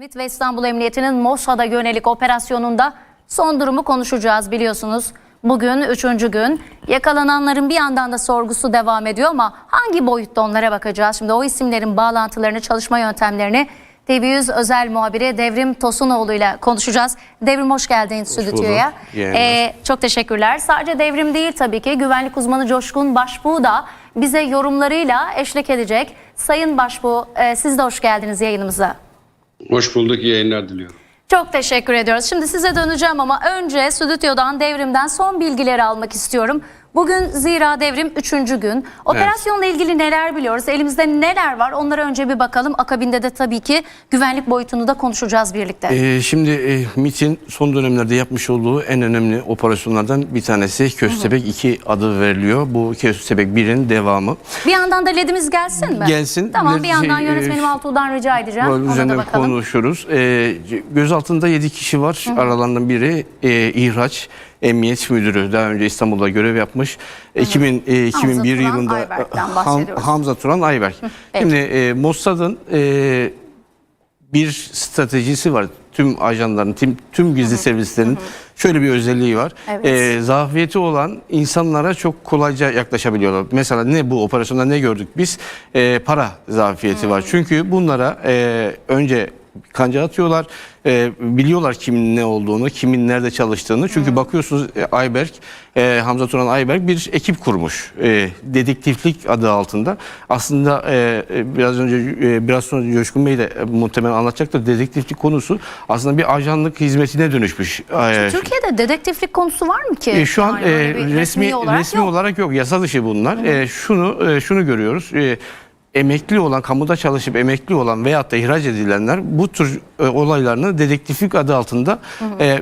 MİT ve İstanbul Emniyeti'nin Mossad'a yönelik operasyonunda son durumu konuşacağız biliyorsunuz. Bugün üçüncü gün yakalananların bir yandan da sorgusu devam ediyor ama hangi boyutta onlara bakacağız. Şimdi o isimlerin bağlantılarını, çalışma yöntemlerini TV100 özel muhabiri Devrim Tosunoğlu ile konuşacağız. Devrim hoş geldin stüdyoya. Ee, çok teşekkürler. Sadece Devrim değil tabii ki güvenlik uzmanı Coşkun Başbuğ da bize yorumlarıyla eşlik edecek. Sayın Başbuğ e, siz de hoş geldiniz yayınımıza. Hoş bulduk, iyi yayınlar diliyorum. Çok teşekkür ediyoruz. Şimdi size döneceğim ama önce stüdyodan devrimden son bilgileri almak istiyorum. Bugün zira devrim üçüncü gün. Operasyonla ilgili neler biliyoruz? Elimizde neler var? Onlara önce bir bakalım. Akabinde de tabii ki güvenlik boyutunu da konuşacağız birlikte. Ee, şimdi e, MIT'in son dönemlerde yapmış olduğu en önemli operasyonlardan bir tanesi Köstebek 2 adı veriliyor. Bu Köstebek 1'in devamı. bir yandan da ledimiz gelsin mi? Gelsin. Tamam bir yandan şey, yönetmenim e, Altuğ'dan rica edeceğim. Ona da bakalım. konuşuruz. Ee, gözaltında 7 kişi var. Aralarından biri e, İhraç Emniyet Müdürü. Daha önce İstanbul'da görev yapmış. 2000, e, 2001 Turan yılında Ham-. Hamza Turan Ayberk. peki. Şimdi e, Mossad'ın e, bir stratejisi var. Tüm ajanların, tüm, tüm gizli servislerin şöyle bir özelliği var. Evet. Ee, zafiyeti olan insanlara çok kolayca yaklaşabiliyorlar. Mesela ne bu operasyonda ne gördük biz? Ee, para zafiyeti var. Çünkü bunlara e, önce kanca atıyorlar. E, biliyorlar kimin ne olduğunu, kimin nerede çalıştığını. Çünkü bakıyorsunuz e, Ayberk, e, Hamza Turan Ayberk bir ekip kurmuş. E, dedektiflik adı altında. Aslında e, e, biraz önce e, biraz sonra Coşkun Bey de e, muhtemelen anlatacaktır. Dedektiflik konusu aslında bir ajanlık hizmetine dönüşmüş. E, Türkiye'de dedektiflik konusu var mı ki? e, şu an Yani e, resmi resmi olarak, yok. yok. Yasa dışı bunlar. E, şunu e, şunu görüyoruz. E, emekli olan, kamuda çalışıp emekli olan veyahut da ihraç edilenler bu tür e, olaylarını dedektiflik adı altında e,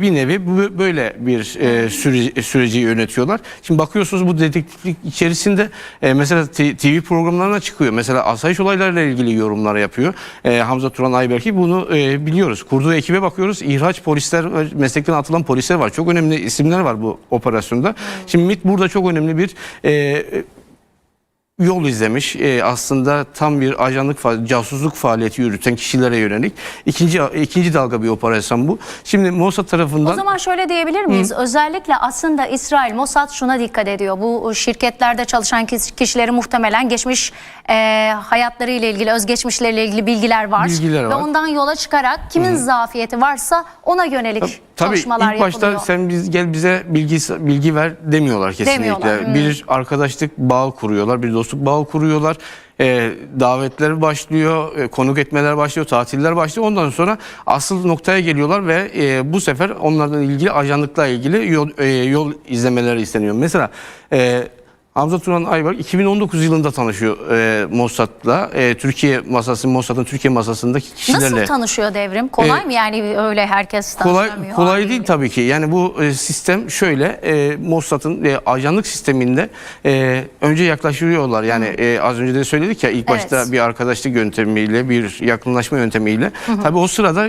bir nevi bu- böyle bir e, süreci, süreci yönetiyorlar. Şimdi bakıyorsunuz bu dedektiflik içerisinde e, mesela TV programlarına çıkıyor. Mesela asayiş olaylarıyla ilgili yorumlar yapıyor. E, Hamza Turan Ayberk'i bunu e, biliyoruz. Kurduğu ekibe bakıyoruz. İhraç polisler, meslekten atılan polisler var. Çok önemli isimler var bu operasyonda. Şimdi MİT burada çok önemli bir e, yol izlemiş. Ee, aslında tam bir ajanlık, casusluk faaliyeti yürüten kişilere yönelik. İkinci ikinci dalga bir operasyon bu. Şimdi Mossad tarafından O zaman şöyle diyebilir miyiz? Özellikle aslında İsrail Mossad şuna dikkat ediyor. Bu şirketlerde çalışan kişileri muhtemelen geçmiş e, hayatlarıyla ilgili, özgeçmişleriyle ilgili bilgiler var. Bilgiler Ve var. ondan yola çıkarak kimin zafiyeti varsa ona yönelik Tabii çalışmalar ilk başta yapılıyor. sen biz gel bize bilgi bilgi ver demiyorlar kesinlikle. Demiyorlar. Bir arkadaşlık bağı kuruyorlar, bir dostluk bağı kuruyorlar. Ee, davetler başlıyor, e, konuk etmeler başlıyor, tatiller başlıyor. Ondan sonra asıl noktaya geliyorlar ve e, bu sefer onlardan ilgili ajanlıkla ilgili yol, e, yol izlemeleri isteniyor. Mesela e, Hamza Turan Ayberk 2019 yılında tanışıyor e, Mossad'la. E, Türkiye masası, Mossad'ın Türkiye masasındaki kişilerle. Nasıl tanışıyor devrim? Kolay Ee, mı yani öyle herkes Kolay tanışamıyor? kolay Aile değil gibi. tabii ki. Yani bu e, sistem şöyle e, Mossad'ın e, ajanlık sisteminde e, önce yaklaşıyorlar. Yani e, az önce de söyledik ya ilk başta Evet. bir arkadaşlık yöntemiyle, bir yakınlaşma yöntemiyle. Tabii o sırada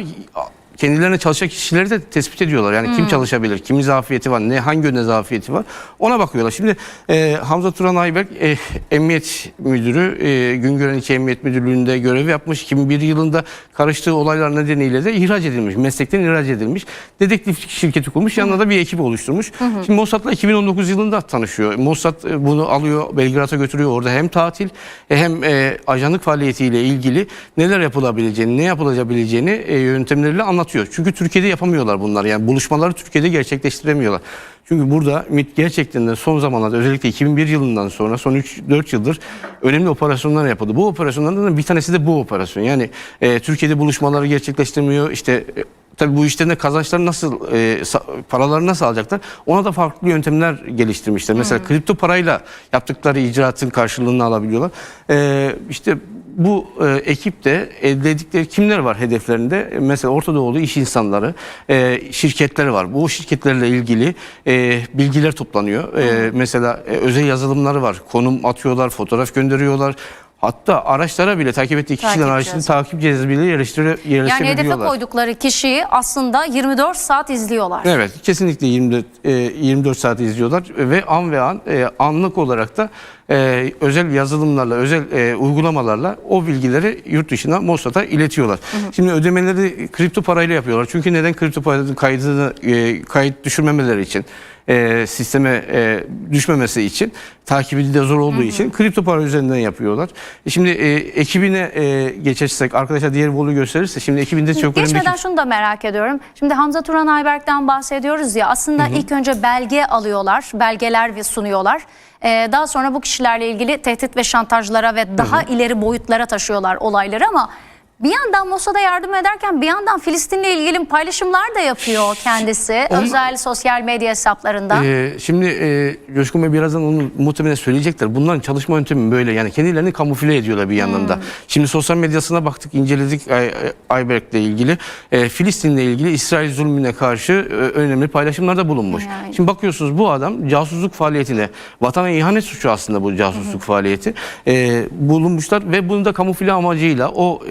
kendilerine çalışacak kişileri de tespit ediyorlar. Yani kim çalışabilir, kimin zafiyeti var, ne hangi yönde zafiyeti var ona bakıyorlar. Şimdi e, Hamza Turan Ayberk e, Emniyet Müdürü, e, Güngören 2 Emniyet Müdürlüğü'nde görev yapmış. 2001 yılında karıştığı olaylar nedeniyle de ihraç edilmiş, meslekten ihraç edilmiş. Dedektiflik şirketi kurmuş, yanında da bir ekip oluşturmuş. Şimdi Mossad'la 2019 yılında tanışıyor. Mossad e, bunu alıyor, Belgrad'a götürüyor. Orada hem tatil e, hem e, ajanlık faaliyetiyle ilgili neler yapılabileceğini, ne yapılabileceğini e, yöntemleriyle anlatıyor. Çünkü Türkiye'de yapamıyorlar bunlar. Yani buluşmaları Türkiye'de gerçekleştiremiyorlar. Çünkü burada MİT gerçekten de son zamanlarda özellikle 2001 yılından sonra son 3-4 yıldır önemli operasyonlar yapıldı. Bu operasyonlardan da bir tanesi de bu operasyon. Yani e, Türkiye'de buluşmaları gerçekleştirmiyor. İşte e, Tabii bu işten de kazançları nasıl, e, paraları nasıl alacaklar? Ona da farklı yöntemler geliştirmişler. Mesela kripto parayla yaptıkları icraatın karşılığını alabiliyorlar. E, işte bu e, ekipte elde ettikleri kimler var hedeflerinde? E, Mesela Orta Doğulu iş insanları, e, şirketler var. Bu şirketlerle ilgili e, bilgiler toplanıyor. E, mesela e, özel yazılımları var. Konum atıyorlar, fotoğraf gönderiyorlar. Hatta araçlara bile takip ettiği kişilerin Takip araçlarını takip cihazı bile yerleştire, Yani hedefe yerleştirebiliyorlar. koydukları kişiyi aslında 24 saat izliyorlar. Evet kesinlikle 24, e, 24 saat izliyorlar ve an ve an e, anlık olarak da e, özel yazılımlarla, özel e, uygulamalarla o bilgileri yurt dışına Mossad'a iletiyorlar. Şimdi ödemeleri kripto parayla yapıyorlar. Çünkü neden kripto para kaydını e, kayıt düşürmemeleri için e, sisteme e, düşmemesi için takibi de zor olduğu için kripto para üzerinden yapıyorlar. E, Şimdi e, ekibine e, geçersek arkadaşlar diğer bolu gösterirse şimdi ekibinde çok önemli Geçmeden şunu da merak ediyorum. Şimdi Hamza Turan Ayberk'ten bahsediyoruz ya aslında ilk önce belge alıyorlar, belgeler ve sunuyorlar. Ee, daha sonra bu kişilerle ilgili tehdit ve şantajlara ve daha ileri boyutlara taşıyorlar olayları ama bir yandan Mossad'a yardım ederken bir yandan Filistin'le ilgili paylaşımlar da yapıyor kendisi Onu- özel sosyal medya hesaplarında. Ee, şimdi e, Coşkun Bey birazdan onu muhtemelen söyleyecekler. Bunların çalışma yöntemi böyle yani kendilerini kamufle ediyorlar bir yandan da. Şimdi sosyal medyasına baktık, inceledik Ay- Ay- Ayberk'le ilgili. E, Filistin'le ilgili İsrail zulmüne karşı e, önemli paylaşımlarda bulunmuş. Yani. Şimdi bakıyorsunuz bu adam casusluk faaliyetine, vatana ihanet suçu aslında bu casusluk faaliyeti e, bulunmuşlar ve bunu da kamufle amacıyla o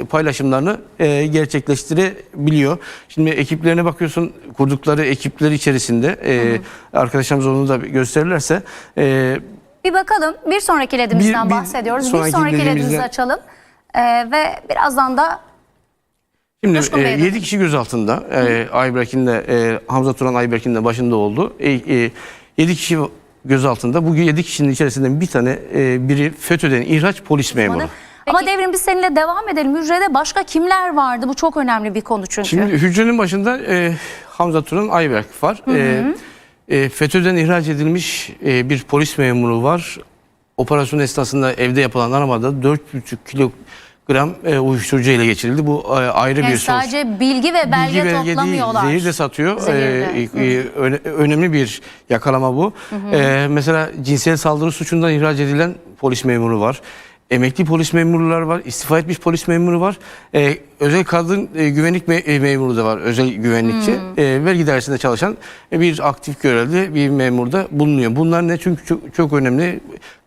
paylaşımlarını e, gerçekleştirebiliyor. Şimdi ekiplerine bakıyorsun kurdukları ekipler içerisinde e, arkadaşlarımız onu da gösterirlerse e, Bir bakalım bir sonraki ledimizden Bir- bir bahsediyoruz. Bir sonraki sonraki ledimizde- ledimizi açalım Ee, ve birazdan da Şimdi Coşkun Bey'e 7 kişi gözaltında. E, Ayberk'in de e, Hamza Turan Ayberk'in de başında oldu. 7 kişi gözaltında. Bu 7 kişinin içerisinden bir tane e, biri FETÖ'den ihraç polis memuru. Ama devrim biz seninle devam edelim. Hücrede başka kimler vardı? Bu çok önemli bir konu çünkü. Şimdi hücrenin başında e, Hamza Turan Ayberk var. E, e, FETÖ'den ihraç edilmiş e, bir polis memuru var. Operasyon esnasında evde yapılan aramada 4,5 kilogram e, uyuşturucu ele geçirildi. Bu e, ayrı yani bir sonuç. sadece bilgi ve belge Bilgi belge değil, toplamıyorlar. zehir de satıyor. Ee, e, öne- önemli bir yakalama bu. Ee, mesela cinsel saldırı suçundan ihraç edilen polis memuru var. Emekli polis memurlar var, istifa etmiş polis memuru var. Ee, özel kadın e, güvenlik me- e, memuru da var, özel güvenlikçi. Ee, vergi dairesinde çalışan e, bir aktif görevli bir memur da bulunuyor. Bunlar ne? Çünkü çok, çok önemli.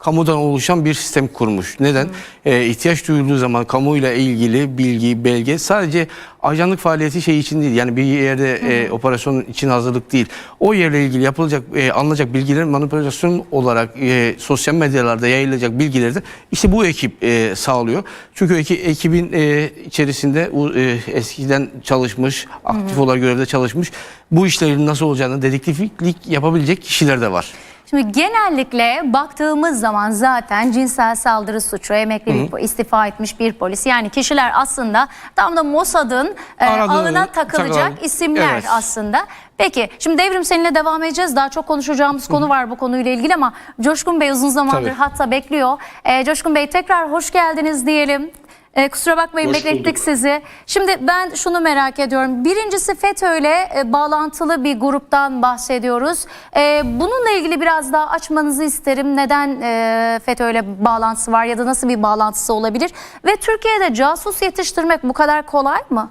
Kamudan oluşan bir sistem kurmuş. Neden? Ee, ihtiyaç duyulduğu zaman kamuyla ilgili bilgi, belge sadece ajanlık faaliyeti şey için değil. Yani bir yerde e, operasyon için hazırlık değil. O yerle ilgili yapılacak, e, alınacak bilgilerin manipülasyon olarak e, sosyal medyalarda yayılacak bilgileri de işte bu ekip e, sağlıyor. Çünkü eki, ekibin e, içerisinde e, eskiden çalışmış, aktif olarak görevde çalışmış, bu işlerin nasıl olacağını dedektiflik yapabilecek kişiler de var. Şimdi genellikle baktığımız zaman zaten cinsel saldırı suçu, emekli bir po- istifa etmiş bir polis. Yani kişiler aslında tam da Mossad'ın e, ağına takılacak takılan- isimler Evet. aslında. Peki şimdi Devrim seninle devam edeceğiz. Daha çok konuşacağımız konu var bu konuyla ilgili ama Coşkun Bey uzun zamandır Tabii. hatta bekliyor. E, Coşkun Bey tekrar hoş geldiniz diyelim. E, kusura bakmayın Hoş beklettik bulduk. sizi. Şimdi ben şunu merak ediyorum. Birincisi FETÖ'yle e, bağlantılı bir gruptan bahsediyoruz. E, bununla ilgili biraz daha açmanızı isterim. Neden e, FETÖ'yle bağlantısı var ya da nasıl bir bağlantısı olabilir? Ve Türkiye'de casus yetiştirmek bu kadar kolay mı?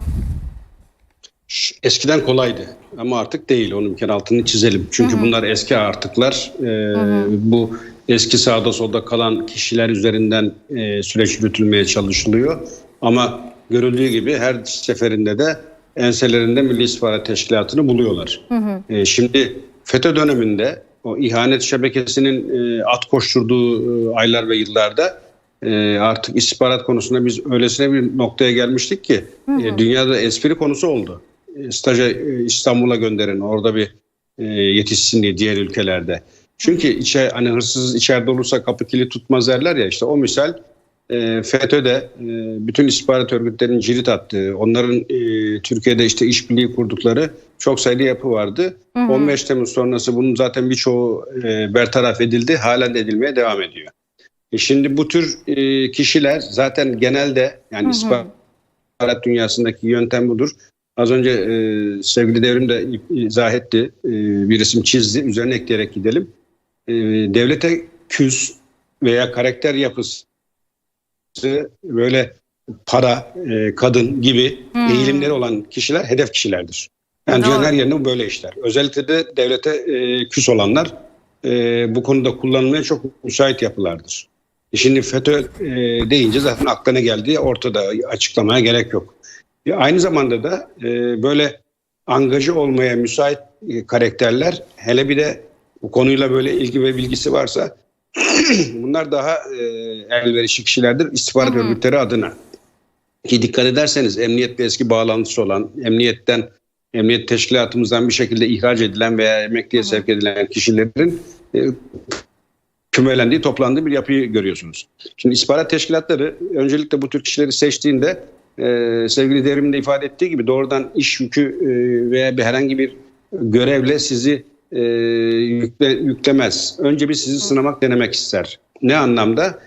Eskiden kolaydı ama artık değil. Onun bir kere altını çizelim. Çünkü bunlar eski artıklar. Ee, Bu eski sağda solda kalan kişiler üzerinden e, süreç yürütülmeye çalışılıyor. Ama görüldüğü gibi her seferinde de enselerinde Milli İstihbarat Teşkilatı'nı buluyorlar. Ee, Şimdi FETÖ döneminde o ihanet şebekesinin e, at koşturduğu e, aylar ve yıllarda e, artık istihbarat konusunda biz öylesine bir noktaya gelmiştik ki e, dünyada espri konusu oldu. E, staja e, İstanbul'a gönderin orada bir e, yetişsin diye diğer ülkelerde. Çünkü içe, hani hırsız içeride olursa kapı kilit tutmaz derler ya işte o misal e, FETÖ'de e, bütün istihbarat örgütlerinin cirit attığı, onların e, Türkiye'de işte işbirliği kurdukları çok sayıda yapı vardı. 15 Temmuz sonrası bunun zaten birçoğu e, bertaraf edildi, halen de edilmeye devam ediyor. E şimdi bu tür e, kişiler zaten genelde yani istihbarat dünyasındaki yöntem budur. Az önce e, sevgili Devrim de izah etti. E, bir resim çizdi. Üzerine ekleyerek gidelim. E, devlete küs veya karakter yapısı böyle para, e, kadın gibi eğilimleri olan kişiler hedef kişilerdir. Yani dünyanın her yerinde böyle işler. Özellikle de devlete e, küs olanlar e, bu konuda kullanılmaya çok müsait yapılardır. E Şimdi FETÖ e, deyince zaten aklına geldiği ortada açıklamaya gerek yok. E, aynı zamanda da e, böyle angajı olmaya müsait e, karakterler hele bir de bu konuyla böyle ilgi ve bilgisi varsa Bunlar daha e, elverişli kişilerdir istihbarat örgütleri adına. Ki dikkat ederseniz emniyetle eski bağlantısı olan, emniyetten, emniyet teşkilatımızdan bir şekilde ihraç edilen veya emekliye sevk edilen kişilerin e, kümelendiği, toplandığı bir yapıyı görüyorsunuz. Şimdi istihbarat teşkilatları öncelikle bu tür kişileri seçtiğinde e, sevgili Devrim'in de ifade ettiği gibi doğrudan iş yükü e, veya bir herhangi bir görevle sizi e, yükle, yüklemez. Önce bir sizi sınamak, denemek ister. Ne anlamda?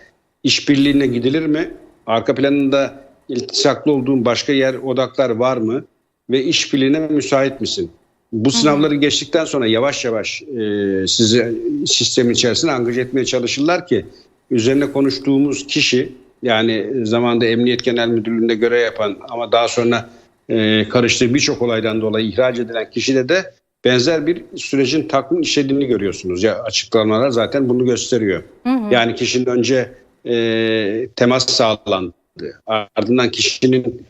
İşbirliğine gidilir mi? Arka planında iltisaklı olduğun başka yer, odaklar var mı? Ve işbirliğine müsait misin? Bu sınavları geçtikten sonra yavaş yavaş e, sizi sistemin içerisine angaje etmeye çalışırlar ki üzerine konuştuğumuz kişi yani zamanında Emniyet Genel Müdürlüğü'nde görev yapan ama daha sonra e, karıştığı birçok olaydan dolayı ihraç edilen kişide de benzer bir sürecin takvim işlediğini görüyorsunuz. Ya açıklamalar zaten bunu gösteriyor. Yani kişinin önce e, temas sağlandı. Ardından kişinin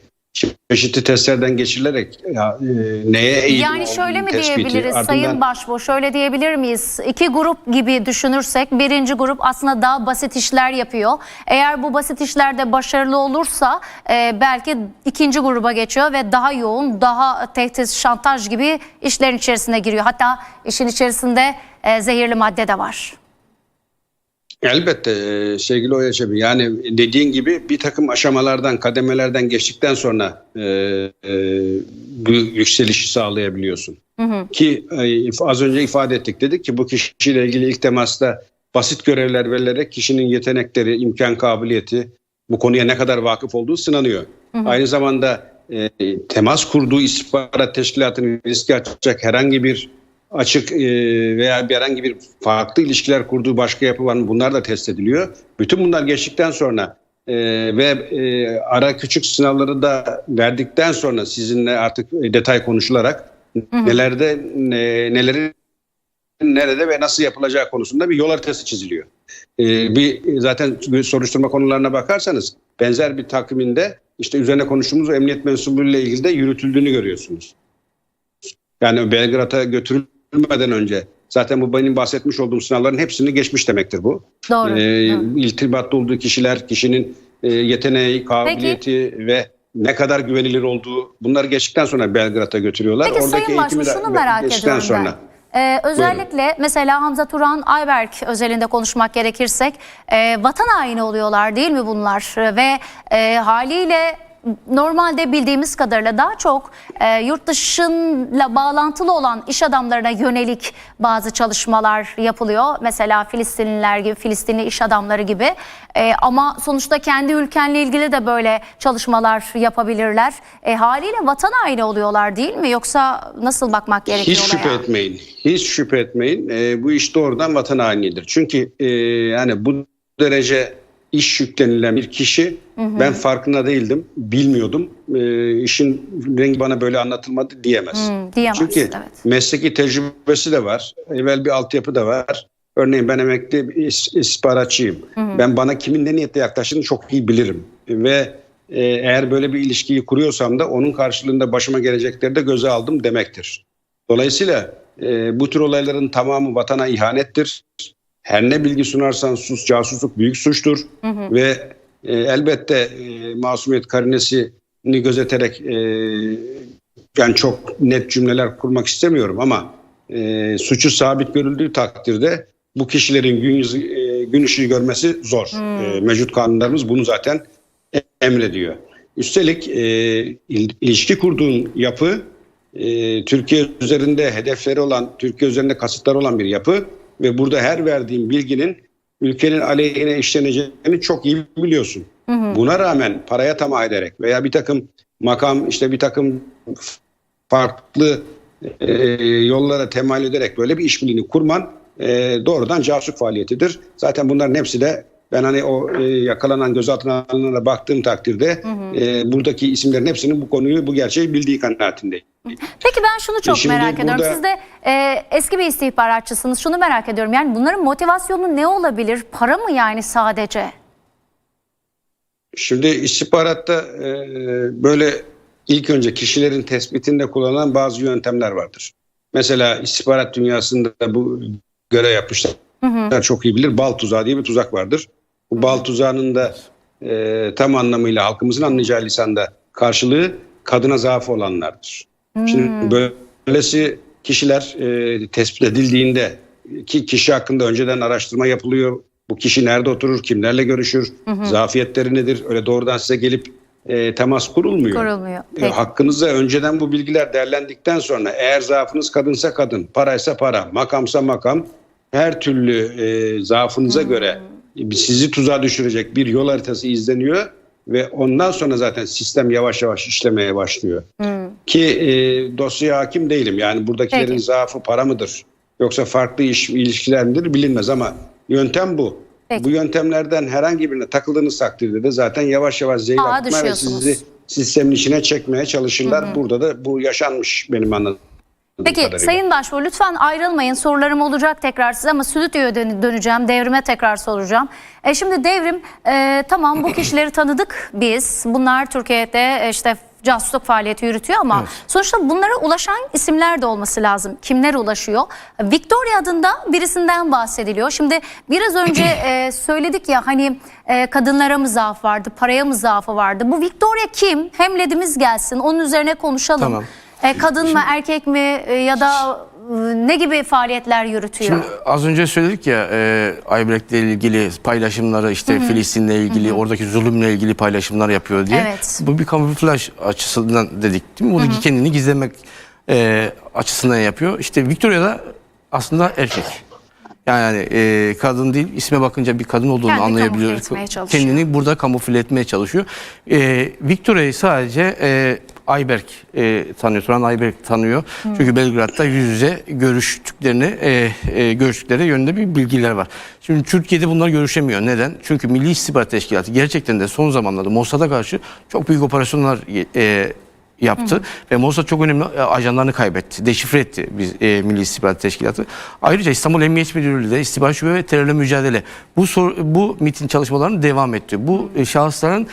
çeşitli testlerden geçirilerek ya, e, neye eğilim Yani şöyle mi tespiti, diyebiliriz ardından- Sayın Başbuğ şöyle diyebilir miyiz? İki grup gibi düşünürsek birinci grup aslında daha basit işler yapıyor. Eğer bu basit işlerde başarılı olursa e, belki ikinci gruba geçiyor ve daha yoğun daha tehdit şantaj gibi işlerin içerisine giriyor. Hatta işin içerisinde e, zehirli madde de var. Elbette e, sevgili Oya Çebi. Yani dediğin gibi bir takım aşamalardan, kademelerden geçtikten sonra e, e, yükselişi sağlayabiliyorsun. Ki e, az önce ifade ettik dedik ki bu kişiyle ilgili ilk temasta basit görevler verilerek kişinin yetenekleri, imkan kabiliyeti, bu konuya ne kadar vakıf olduğu sınanıyor. Aynı zamanda e, temas kurduğu istihbarat teşkilatının riske atacak herhangi bir açık e, veya bir herhangi bir farklı ilişkiler kurduğu başka yapı var mı? Bunlar da test ediliyor. Bütün bunlar geçtikten sonra e, ve e, ara küçük sınavları da verdikten sonra sizinle artık e, detay konuşularak nelerde ne, neleri nerede ve nasıl yapılacağı konusunda bir yol haritası çiziliyor. E, bir zaten soruşturma konularına bakarsanız benzer bir takviminde işte üzerine konuştuğumuz emniyet mensubuyla ilgili de yürütüldüğünü görüyorsunuz. Yani Belgrad'a götürülmeden önce zaten bu benim bahsetmiş olduğum sınavların hepsini geçmiş demektir bu. Doğru. Ee. İltibatta olduğu kişiler, kişinin e, yeteneği, kabiliyeti ve ne kadar güvenilir olduğu bunları geçtikten sonra Belgrad'a götürüyorlar. Peki Sayın Başbuğ de şunu merak ediyorum ben. Ee, özellikle mesela Hamza Turan Ayberk özelinde konuşmak gerekirsek e, vatan haini oluyorlar değil mi bunlar? Ve e, haliyle normalde bildiğimiz kadarıyla daha çok e, yurt dışıyla bağlantılı olan iş adamlarına yönelik bazı çalışmalar yapılıyor. Mesela Filistinliler gibi, Filistinli iş adamları gibi. E, ama sonuçta kendi ülkenle ilgili de böyle çalışmalar yapabilirler. E, haliyle vatan haini oluyorlar değil mi? Yoksa nasıl bakmak gerekiyor Hiç şüphe olaya? etmeyin. Hiç şüphe etmeyin. Ee, bu iş doğrudan vatan hainidir. Çünkü e, yani bu derece iş yüklenilen bir kişi ben farkında değildim, bilmiyordum. E, işin rengi bana böyle anlatılmadı diyemez. Hmm, diyemez, Çünkü evet. mesleki tecrübesi de var. Evvel bir altyapı da var. Örneğin ben emekli is- istihbaratçıyım. Ben bana kimin ne niyetle yaklaştığını çok iyi bilirim. Ve e, eğer böyle bir ilişkiyi kuruyorsam da onun karşılığında başıma gelecekleri de göze aldım demektir. Dolayısıyla e, bu tür olayların tamamı vatana ihanettir. Her ne bilgi sunarsan sus, casusluk büyük suçtur. Ve e, elbette e, masumiyet karinesini gözeterek e, yani çok net cümleler kurmak istemiyorum ama e, suçu sabit görüldüğü takdirde bu kişilerin gün, yüzü- e, gün ışığı görmesi zor. E, mevcut kanunlarımız bunu zaten emrediyor. Üstelik e, il- ilişki kurduğun yapı e, Türkiye üzerinde hedefleri olan, Türkiye üzerinde kasıtları olan bir yapı ve burada her verdiğin bilginin ülkenin aleyhine işleneceğini çok iyi biliyorsun. Buna rağmen paraya tamah ederek veya bir takım makam işte bir takım farklı e, yollara temayül ederek böyle bir işbirliğini kurman e, doğrudan casus faaliyetidir. Zaten bunların hepsi de ben hani o e, yakalanan gözaltına alınanlara baktığım takdirde e, buradaki isimlerin hepsinin bu konuyu bu gerçeği bildiği kanaatindeyim. Peki ben şunu çok şimdi merak ediyorum. burada- Siz de e, eski bir istihbaratçısınız. Şunu merak ediyorum. Yani bunların motivasyonu ne olabilir? Para mı yani sadece? Şimdi istihbaratta e, böyle ilk önce kişilerin tespitinde kullanılan bazı yöntemler vardır. Mesela istihbarat dünyasında bu görev yapmışlar çok iyi bilir. Bal tuzağı diye bir tuzak vardır. Bu bal tuzağının da e, tam anlamıyla halkımızın anlayacağı lisanda karşılığı kadına zaafı olanlardır. Şimdi böylesi kişiler e, tespit edildiğinde ki kişi hakkında önceden araştırma yapılıyor. Bu kişi nerede oturur, kimlerle görüşür, zafiyetleri nedir? Öyle doğrudan size gelip e, temas kurulmuyor. Kurulmuyor. E, hakkınızda önceden bu bilgiler değerlendikten sonra eğer zaafınız kadınsa kadın, paraysa para, makamsa makam her türlü e, zaafınıza göre sizi tuzağa düşürecek bir yol haritası izleniyor ve ondan sonra zaten sistem yavaş yavaş işlemeye başlıyor. Ki e, dosyaya hakim değilim. Yani buradakilerin Peki. zaafı para mıdır? Yoksa farklı iş ilişkiler midir bilinmez ama yöntem bu. Peki. Bu yöntemlerden herhangi birine takıldığınız takdirde de zaten yavaş yavaş akıtma ve sizi sistemin içine çekmeye çalışırlar. Burada da bu yaşanmış benim anladığım Peki kadarıyla. Sayın Başbuğ lütfen ayrılmayın. Sorularım olacak tekrar size ama stüdyoya dön- döneceğim. Devrime tekrar soracağım. E şimdi devrim e, tamam bu kişileri tanıdık biz. Bunlar Türkiye'de e, işte casusluk faaliyeti yürütüyor ama sonuçta bunlara ulaşan isimler de olması lazım. Kimler ulaşıyor? Victoria adında birisinden bahsediliyor. Şimdi biraz önce e, söyledik ya hani e, kadınlara mı zaaf vardı, paraya mı zaafı vardı? Bu Victoria kim? Hem ledimiz gelsin onun üzerine konuşalım. Tamam. E, kadın mı erkek mi e, ya da e, ne gibi faaliyetler yürütüyor? Şimdi az önce söyledik ya e, Aybrek'le ilgili paylaşımları işte Filistin'le ilgili oradaki zulümle ilgili paylaşımlar yapıyor diye. Evet. Bu bir kamuflaj açısından dedik değil mi? Buradaki kendini gizlemek e, açısından yapıyor. İşte Victoria da aslında erkek. Yani e, kadın değil isme bakınca bir kadın olduğunu Kendi anlayabiliyoruz. Kendini burada kamufle etmeye çalışıyor. E, Victoria'yı sadece e, Ayberk e, tanıyor. Turan Ayberk tanıyor. Çünkü Belgrad'da yüz yüze görüştüklerini e, e, görüştükleri yönünde bir bilgiler var. Şimdi Türkiye'de bunlar görüşemiyor. Neden? Çünkü Milli İstihbarat Teşkilatı gerçekten de son zamanlarda Mossad'a karşı çok büyük operasyonlar e, yaptı ve Mossad çok önemli e, ajanlarını kaybetti. Deşifre etti biz e, Milli İstihbarat Teşkilatı. Ayrıca İstanbul Emniyet Müdürlüğü de istihbarat şube ve terörle mücadele bu sor, bu MIT'in çalışmalarını devam etti. Bu e, şahısların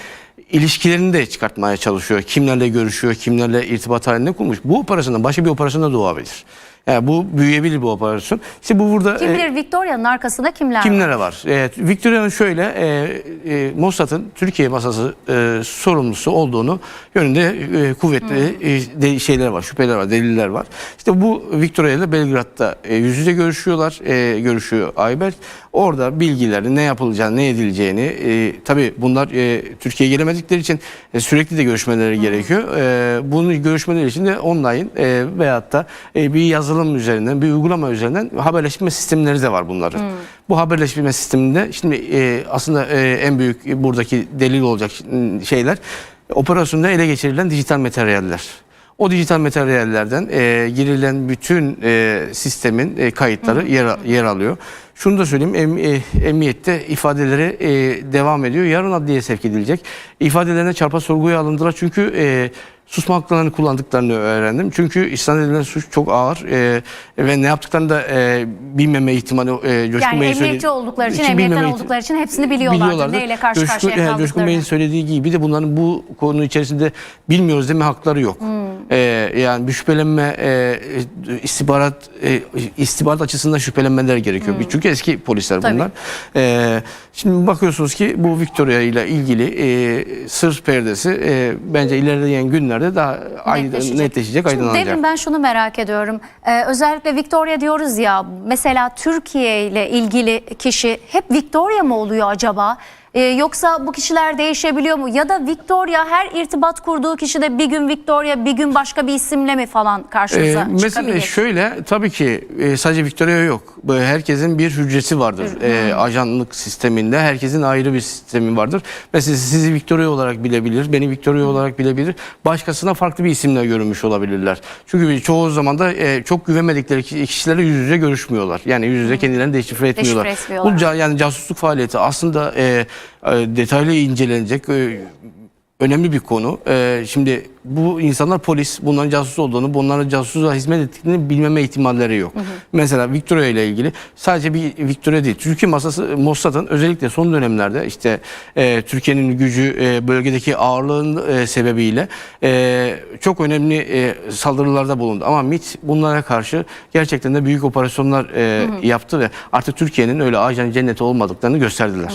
ilişkilerini de çıkartmaya çalışıyor. Kimlerle görüşüyor, kimlerle irtibat halinde kurmuş. Bu operasyondan başka bir operasyonda doğabilir. Yani bu büyüyebilir bu operasyon. İşte bu burada Kim e, bilir Victoria'nın arkasında kimler var? Kimlere var? Evet, Victoria'nın şöyle e, e, Mossad'ın Türkiye masası e, sorumlusu olduğunu yönünde e, kuvvetli e, de- şeyler var, şüpheler var, deliller var. İşte bu Victoria ile Belgrad'da e, yüz yüze görüşüyorlar, e, görüşüyor Ayberk. Orada bilgileri, ne yapılacağını, ne edileceğini, e, tabii bunlar e, Türkiye'ye gelemedikleri için e, sürekli de görüşmeleri gerekiyor. E, bunu görüşmeleri için de online e, veyahut da e, bir yazılım üzerinden, bir uygulama üzerinden haberleşme sistemleri de var bunların. Bu haberleşme sisteminde şimdi e, aslında e, en büyük buradaki delil olacak şeyler operasyonda ele geçirilen dijital materyaller. O dijital materyallerden e, girilen bütün e, sistemin e, kayıtları yer, yer alıyor. Şunu da söyleyeyim, em, e, emniyette ifadeleri e, devam ediyor. Yarın adliyeye sevk edilecek. İfadelerine çarpa sorguya alındılar çünkü e, susma haklarını kullandıklarını öğrendim. Çünkü isnat edilen suç çok ağır e, ve ne yaptıklarını da e, bilmeme ihtimali e, Coşkun Yani Bey'in oldukları için, emniyetten oldukları için hepsini biliyorlardı. biliyorlardı. Neyle karşı Coşkun- karşıya e, Coşkun kaldıklarını. Bey'in söylediği gibi de bunların bu konu içerisinde bilmiyoruz deme hakları yok. Hmm. E, yani bir şüphelenme e, istihbarat e, istihbarat açısından şüphelenmeler gerekiyor. Çünkü eski polisler Hmm. Tabii. bunlar. E, şimdi bakıyorsunuz ki bu Victoria ile ilgili e, sır perdesi e, bence ilerleyen günlerde daha aydın, netleşecek. netleşecek, aydınlanacak. Devrim ben şunu merak ediyorum. Ee, özellikle Victoria diyoruz ya mesela Türkiye ile ilgili kişi hep Victoria mı oluyor acaba? Ee, yoksa bu kişiler değişebiliyor mu? Ya da Victoria her irtibat kurduğu kişi de bir gün Victoria bir gün başka bir isimle mi falan karşımıza Ee, mesela çıkabilir? şöyle tabii ki e, sadece Victoria yok. Herkesin bir hücresi vardır. Ee, ajanlık sisteminde herkesin ayrı bir sistemi vardır. Mesela sizi Victoria olarak bilebilir, beni Victoria olarak bilebilir. Başkasına farklı bir isimle görünmüş olabilirler. Çünkü çoğu zaman da e, çok güvenmedikleri ki- kişilerle yüz yüze görüşmüyorlar. Yani yüz yüze kendilerini deşifre etmiyorlar. etmiyorlar. Bu ca- yani casusluk faaliyeti aslında e, e, detaylı incelenecek. E, önemli bir konu. Ee, şimdi bu insanlar polis, bunların casus olduğunu, bunların casusluğa hizmet ettiklerini bilmeme ihtimalleri yok. Mesela Victoria ile ilgili sadece bir Victoria değil. Türkiye masası Mossad'ın özellikle son dönemlerde işte e, Türkiye'nin gücü e, bölgedeki ağırlığın e, sebebiyle e, çok önemli e, saldırılarda bulundu. Ama MIT bunlara karşı gerçekten de büyük operasyonlar e, yaptı ve artık Türkiye'nin öyle ajan cenneti olmadıklarını gösterdiler.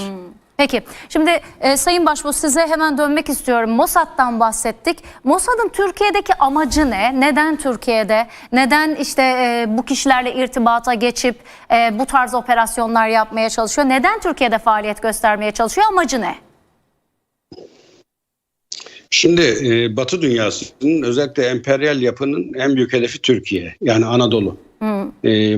Peki şimdi e, Sayın Başbuğ size hemen dönmek istiyorum. Mossad'dan bahsettik. Mossad'ın Türkiye'deki amacı ne? Neden Türkiye'de? Neden işte e, bu kişilerle irtibata geçip e, bu tarz operasyonlar yapmaya çalışıyor? Neden Türkiye'de faaliyet göstermeye çalışıyor? Amacı ne? Şimdi e, Batı dünyasının özellikle emperyal yapının en büyük hedefi Türkiye. Yani Anadolu. E,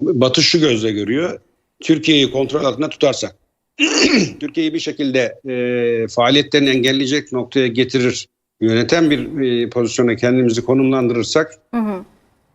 Batı şu gözle görüyor. Türkiye'yi kontrol altında tutarsak, Türkiye'yi bir şekilde e, faaliyetlerini engelleyecek noktaya getirir, yöneten bir e, pozisyona kendimizi konumlandırırsak,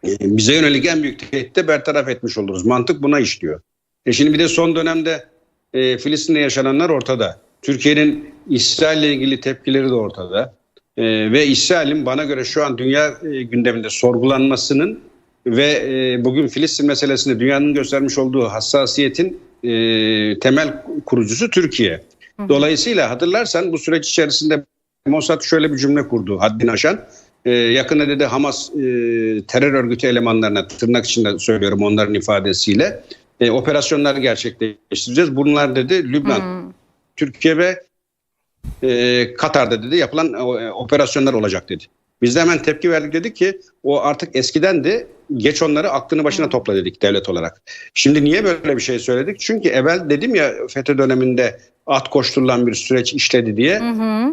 e, bize yönelik en büyük tehdit bertaraf etmiş oluruz. Mantık buna işliyor. E şimdi bir de son dönemde e, Filistin'de yaşananlar ortada. Türkiye'nin İsrail ile ilgili tepkileri de ortada. E, ve İsrail'in bana göre şu an dünya e, gündeminde sorgulanmasının ve e, bugün Filistin meselesinde dünyanın göstermiş olduğu hassasiyetin e, temel kurucusu Türkiye. Dolayısıyla hatırlarsan bu süreç içerisinde Mossad şöyle bir cümle kurdu haddini aşan. E, yakında dedi Hamas e, terör örgütü elemanlarına tırnak içinde söylüyorum onların ifadesiyle e, operasyonları gerçekleştireceğiz. Bunlar dedi Lübnan, Türkiye ve e, Katar'da dedi yapılan e, operasyonlar olacak dedi. Biz de hemen tepki verdik dedik ki o artık eskiden de geç onları aklını başına topla dedik devlet olarak. Şimdi niye böyle bir şey söyledik? Çünkü evvel dedim ya FETÖ döneminde at koşturulan bir süreç işledi diye.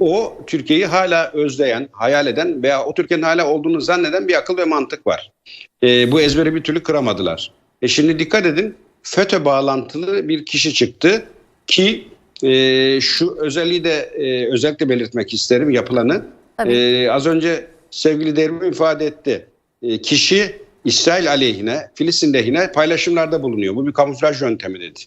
O Türkiye'yi hala özleyen, hayal eden veya o Türkiye'nin hala olduğunu zanneden bir akıl ve mantık var. E, bu ezberi bir türlü kıramadılar. E şimdi dikkat edin FETÖ bağlantılı bir kişi çıktı ki e, şu özelliği de e, özellikle belirtmek isterim yapılanı. Tabii. E, az önce sevgili Devrim ifade etti. E, kişi İsrail aleyhine, Filistin lehine paylaşımlarda bulunuyor. Bu bir kamuflaj yöntemi dedi.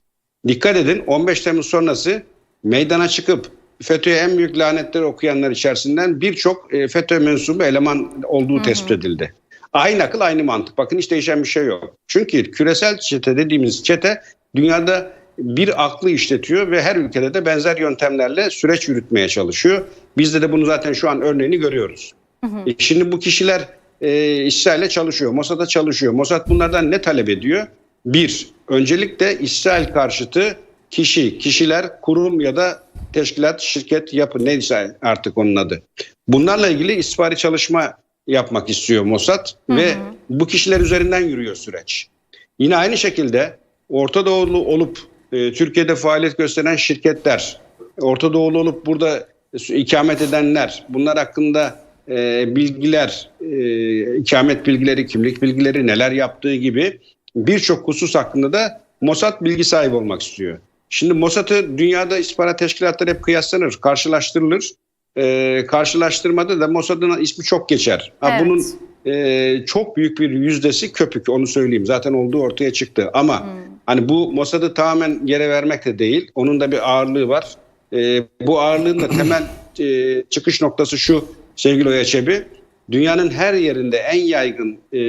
Dikkat edin 15 Temmuz sonrası meydana çıkıp FETÖ'ye en büyük lanetleri okuyanlar içerisinden birçok e, FETÖ mensubu eleman olduğu tespit edildi. Aynı akıl aynı mantık. Bakın hiç değişen bir şey yok. Çünkü küresel çete dediğimiz çete dünyada bir aklı işletiyor ve her ülkede de benzer yöntemlerle süreç yürütmeye çalışıyor. Bizde de bunu zaten şu an örneğini görüyoruz. E şimdi bu kişiler e, İsrail'le çalışıyor, Mossad'a çalışıyor. Mossad bunlardan ne talep ediyor? Bir, öncelikle İsrail karşıtı kişi, kişiler, kurum ya da teşkilat, şirket, yapı neyse artık onun adı. Bunlarla ilgili istihbari çalışma yapmak istiyor Mossad ve bu kişiler üzerinden yürüyor süreç. Yine aynı şekilde Orta Doğulu olup e, Türkiye'de faaliyet gösteren şirketler, Orta Doğulu olup burada ikamet edenler, bunlar hakkında e, bilgiler, e, ikamet bilgileri, kimlik bilgileri, neler yaptığı gibi birçok husus hakkında da Mossad bilgi sahibi olmak istiyor. Şimdi Mossad'ı dünyada istihbarat teşkilatları hep kıyaslanır, karşılaştırılır. E, karşılaştırmada da Mossad'ın ismi çok geçer. Ha, Evet. Bunun e, çok büyük bir yüzdesi köpük onu söyleyeyim. Zaten olduğu ortaya çıktı. Ama hani bu Mossad'ı tamamen yere vermek de değil. Onun da bir ağırlığı var. E, bu ağırlığın da temel e, çıkış noktası şu sevgili Oya Çebi. Dünyanın her yerinde en yaygın e,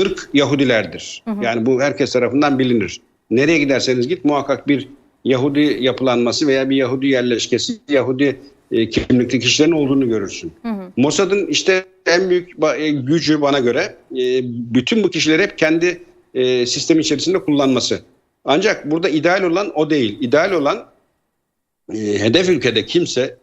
ırk Yahudilerdir. Yani bu herkes tarafından bilinir. Nereye giderseniz git muhakkak bir Yahudi yapılanması veya bir Yahudi yerleşkesi, Yahudi e, kimlikli kişilerin olduğunu görürsün. Mossad'ın işte en büyük e, gücü bana göre e, bütün bu kişileri hep kendi e, sistemi içerisinde kullanması. Ancak burada ideal olan o değil. İdeal olan e, hedef ülkede kimse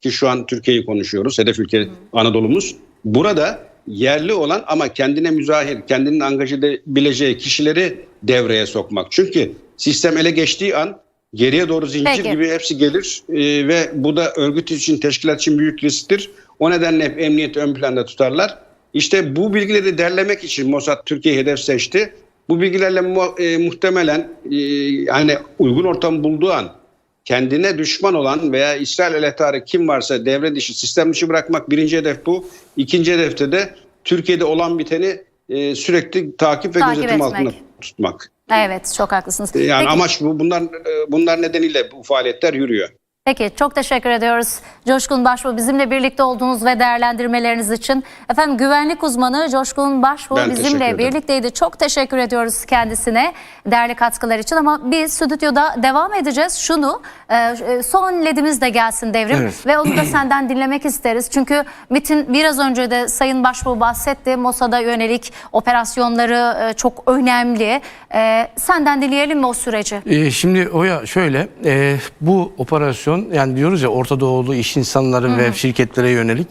ki şu an Türkiye'yi konuşuyoruz. Hedef ülke Anadolu'muz. Burada yerli olan ama kendine müzahir, kendini angaje edebileceği kişileri devreye sokmak. Çünkü sistem ele geçtiği an geriye doğru zincir Peki. gibi hepsi gelir Ee, ve bu da örgüt için, teşkilat için büyük risktir. O nedenle hep emniyeti ön planda tutarlar. İşte bu bilgileri derlemek için Mossad Türkiye'yi hedef seçti. Bu bilgilerle mu- e, muhtemelen e, yani uygun ortam bulduğu an kendine düşman olan veya İsrail elahtarı kim varsa devre dışı, sistem dışı bırakmak birinci hedef bu. İkinci hedefte de Türkiye'de olan biteni e, sürekli takip ve Takip gözetim etmek. altında tutmak. Evet çok haklısınız. Yani Peki, amaç bu. Bunlar e, bunlar nedeniyle bu faaliyetler yürüyor. Peki çok teşekkür ediyoruz. Coşkun Başbuğ bizimle birlikte olduğunuz ve değerlendirmeleriniz için. Efendim güvenlik uzmanı Coşkun Başbuğ Ben bizimle birlikteydi. Çok teşekkür ediyoruz kendisine değerli katkılar için ama biz stüdyoda devam edeceğiz. Şunu e, son ledimiz de gelsin devrim Evet. ve onu da senden dinlemek isteriz. Çünkü MIT'in biraz önce de Sayın Başbuğ bahsetti. Mossad'a yönelik operasyonları e, çok önemli. E, Senden dinleyelim mi o süreci? Şimdi Oya şöyle e, bu operasyon yani diyoruz ya Orta Doğulu iş insanları ve şirketlere yönelik.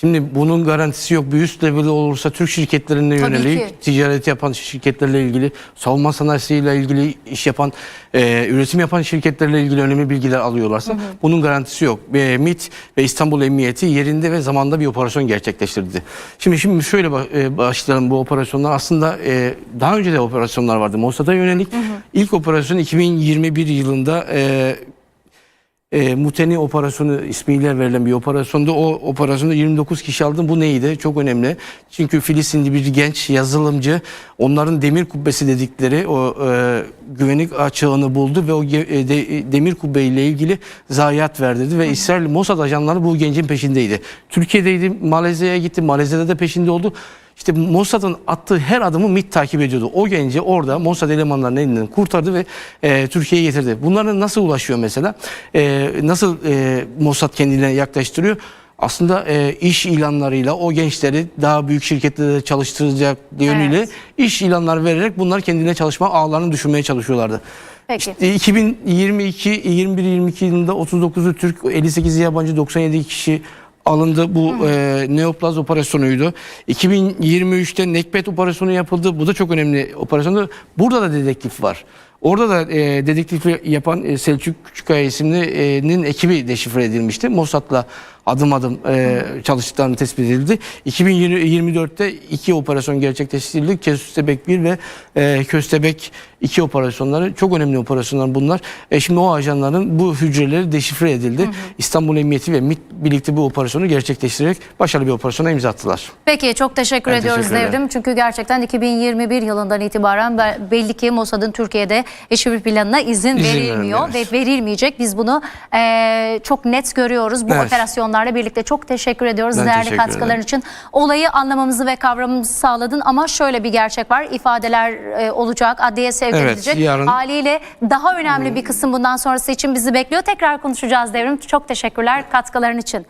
Şimdi bunun garantisi yok. Bir üst level olursa Türk şirketlerine Tabii yönelik ki. ticaret yapan şirketlerle ilgili, savunma sanayisiyle ilgili iş yapan, e, üretim yapan şirketlerle ilgili önemli bilgiler alıyorlarsa bunun garantisi yok. E, MİT ve İstanbul Emniyeti yerinde ve zamanda bir operasyon gerçekleştirdi. Şimdi şimdi şöyle e, başlayalım bu operasyonlar. Aslında e, daha önce de operasyonlar vardı Mossad'a yönelik. İlk operasyon 2021 yılında e, e, Muteni operasyonu ismiyle verilen bir operasyonda o operasyonda 29 kişi aldım. Bu neydi? Çok önemli. Çünkü Filistinli bir genç yazılımcı onların demir kubbesi dedikleri o e, güvenlik açığını buldu ve o e, de- e, demir kubbe ile ilgili zayiat verdirdi ve İsrail Mossad ajanları bu gencin peşindeydi. Türkiye'deydi, Malezya'ya gitti, Malezya'da da peşinde oldu. İşte Mossad'ın attığı her adımı MİT takip ediyordu. O genci orada Mossad elemanlarının elinden kurtardı ve e, Türkiye'ye getirdi. Bunlara nasıl ulaşıyor mesela? E, nasıl e, Mossad kendine yaklaştırıyor? Aslında e, iş ilanlarıyla o gençleri daha büyük şirketlerde çalıştıracak yönüyle Evet. iş ilanları vererek bunlar kendine çalışma ağlarını düşürmeye çalışıyorlardı. Peki. İşte 2022 21-22 yılında 39'u Türk, 58 yabancı, 97 kişi alındı. Bu e, Neoplaz operasyonuydu. 2023'te Nekbet operasyonu yapıldı. Bu da çok önemli operasyondu. Burada da dedektif var. Orada da e, dedektif yapan e, Selçuk Küçükkaya isimlinin ekibi deşifre edilmişti. Mossad'la adım adım e, çalıştıklarını tespit edildi. 2024'te iki operasyon gerçekleştirildi. Köstebek 1 ve e, Köstebek 2 operasyonları. Çok önemli operasyonlar bunlar. E, şimdi o ajanların bu hücreleri deşifre edildi. İstanbul Emniyeti ve MİT birlikte bu operasyonu gerçekleştirerek başarılı bir operasyona imza attılar. Peki çok teşekkür Ben ediyoruz teşekkür ederim. Devrim. Çünkü gerçekten 2021 yılından itibaren be- belli ki Mossad'ın Türkiye'de işbirliği planına izin, İzin verilmiyor ve verilmeyecek. Biz bunu eee, çok net görüyoruz bu Evet. Operasyonlarla birlikte. Çok teşekkür ediyoruz Ben değerli teşekkür katkıların ederim. için. Olayı anlamamızı ve kavramamızı sağladın ama şöyle bir gerçek var. İfadeler e, olacak, adliye sevk Evet, edilecek. yarın- Haliyle daha önemli bir kısım bundan sonrası için bizi bekliyor. Tekrar konuşacağız Devrim. Çok teşekkürler katkıların için.